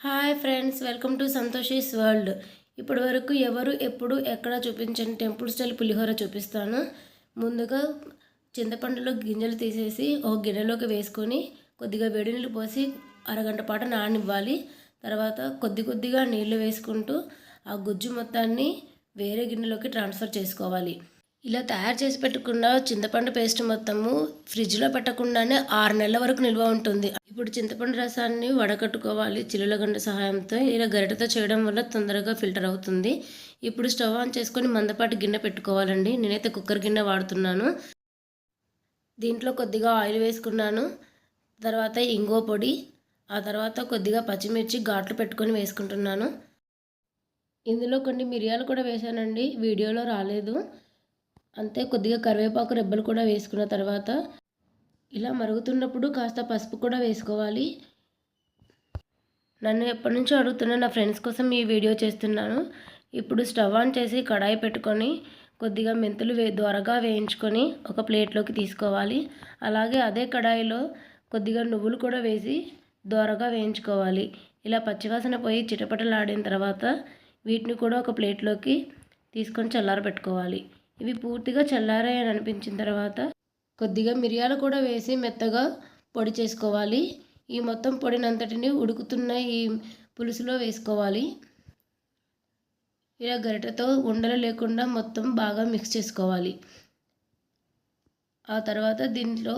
Hi friends welcome to Santoshi's world. ఇప్పటి వరకు ఎవరు ఎప్పుడు ఎక్కడ చూపించని టెంపుల్ స్టైల్ పులిహోర చూపిస్తాను. ముందుగా చింతపండులో గింజలు తీసేసి ఒక గిన్నెలోకి వేసుకొని కొద్దిగా వేడి నీళ్ళు పోసి అరగంట పాటు నానివ్వాలి తర్వాత కొద్ది కొద్దిగా నీళ్ళు వేసుకుంటూ ఆ గుజ్జు మొత్తాన్ని వేరే గిన్నెలోకి ట్రాన్స్ఫర్ చేసుకోవాలి. ఇలా తయారు చేసి పెట్టుకున్న చింతపండు పేస్ట్ మొత్తము ఫ్రిడ్జ్లో పెట్టకుండానే ఆరు నెలల వరకు నిల్వ ఉంటుంది. ఇప్పుడు చింతపండు రసాన్ని వడకట్టుకోవాలి. చిల్లులగండ సహాయంతో ఇలా గరిటతో చేయడం వల్ల తొందరగా ఫిల్టర్ అవుతుంది. ఇప్పుడు స్టవ్ ఆన్ చేసుకొని మందపాటి గిన్నె పెట్టుకోవాలండి. నేనైతే కుక్కర్ గిన్నె వాడుతున్నాను. దీంట్లో కొద్దిగా ఆయిల్ వేసుకున్నాను. తర్వాత ఇంగో పొడి ఆ తర్వాత కొద్దిగా పచ్చిమిర్చి ఘాట్లు పెట్టుకొని వేసుకుంటున్నాను. ఇందులో కొన్ని మిరియాలు కూడా వేసానండి వీడియోలో రాలేదు. అంతే కొద్దిగా కరివేపాకు రెబ్బలు కూడా వేసుకున్న తర్వాత ఇలా మరుగుతున్నప్పుడు కాస్త పసుపు కూడా వేసుకోవాలి. నన్ను ఎప్పటి నుంచో అడుగుతున్న నా ఫ్రెండ్స్ కోసం ఈ వీడియో చేస్తున్నాను. ఇప్పుడు స్టవ్ ఆన్ చేసి కడాయి పెట్టుకొని కొద్దిగా మెంతులు వే ద్వారగా వేయించుకొని ఒక ప్లేట్లోకి తీసుకోవాలి. అలాగే అదే కడాయిలో కొద్దిగా నువ్వులు కూడా వేసి దోరగా వేయించుకోవాలి. ఇలా పచ్చివాసన పోయి చిటపటలాడిన తర్వాత వీటిని కూడా ఒక ప్లేట్లోకి తీసుకొని చల్లారబెట్టుకోవాలి. ఇవి పూర్తిగా చల్లారాయని అనిపించిన తర్వాత కొద్దిగా మిరియాలు కూడా వేసి మెత్తగా పొడి చేసుకోవాలి. ఈ మొత్తం పొడినంతటిని ఉడుకుతున్న ఈ పులుసులో వేసుకోవాలి. ఇలా గరిటెతో ఉండలు లేకుండా మొత్తం బాగా మిక్స్ చేసుకోవాలి. ఆ తర్వాత దీంట్లో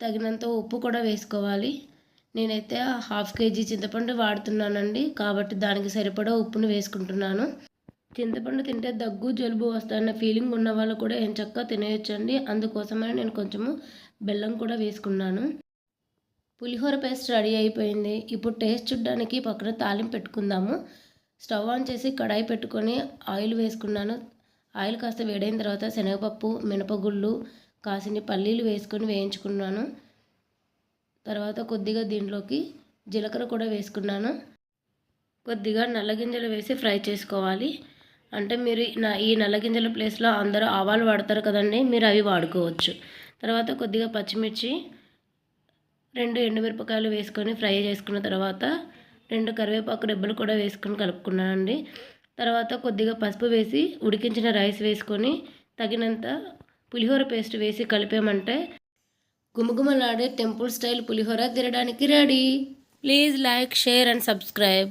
తగినంత ఉప్పు కూడా వేసుకోవాలి. నేనైతే హాఫ్ కేజీ చింతపండు వాడుతున్నానండి. కాబట్టి దానికి సరిపడా ఉప్పును వేసుకుంటున్నాను. చింతపండు తింటే దగ్గు జలుబు వస్తాయన్న ఫీలింగ్ ఉన్న వాళ్ళు కూడా ఏం చక్కగా తినేయచ్చండి. అందుకోసమని నేను కొంచెము బెల్లం కూడా వేసుకున్నాను. పులిహోర పేస్ట్ రెడీ అయిపోయింది. ఇప్పుడు టేస్ట్ చూడడానికి పక్కన తాలింపు పెట్టుకుందాము. స్టవ్ ఆన్ చేసి కడాయి పెట్టుకొని ఆయిల్ వేసుకున్నాను. ఆయిల్ కాస్త వేడైన తర్వాత శనగపప్పు మినపగుళ్ళు కాసిని పల్లీలు వేసుకొని వేయించుకున్నాను. తర్వాత కొద్దిగా దీంట్లోకి జీలకర్ర కూడా వేసుకున్నాను. కొద్దిగా నల్లగింజలు వేసి ఫ్రై చేసుకోవాలి. అంటే మీరు నా ఈ నల్లగింజల ప్లేస్లో అందరూ ఆవాలు వాడతారు కదండి మీరు అవి వాడుకోవచ్చు. తర్వాత కొద్దిగా పచ్చిమిర్చి రెండు ఎండుమిరపకాయలు వేసుకొని ఫ్రై చేసుకున్న తర్వాత రెండు కరివేపాకు రెబ్బలు కూడా వేసుకొని కలుపుకున్నానండి. తర్వాత కొద్దిగా పసుపు వేసి ఉడికించిన రైస్ వేసుకొని తగినంత పులిహోర పేస్ట్ వేసి కలిపామంటే గుమగుమలాడే టెంపుల్ స్టైల్ పులిహోర తినడానికి ready. Please like share and subscribe.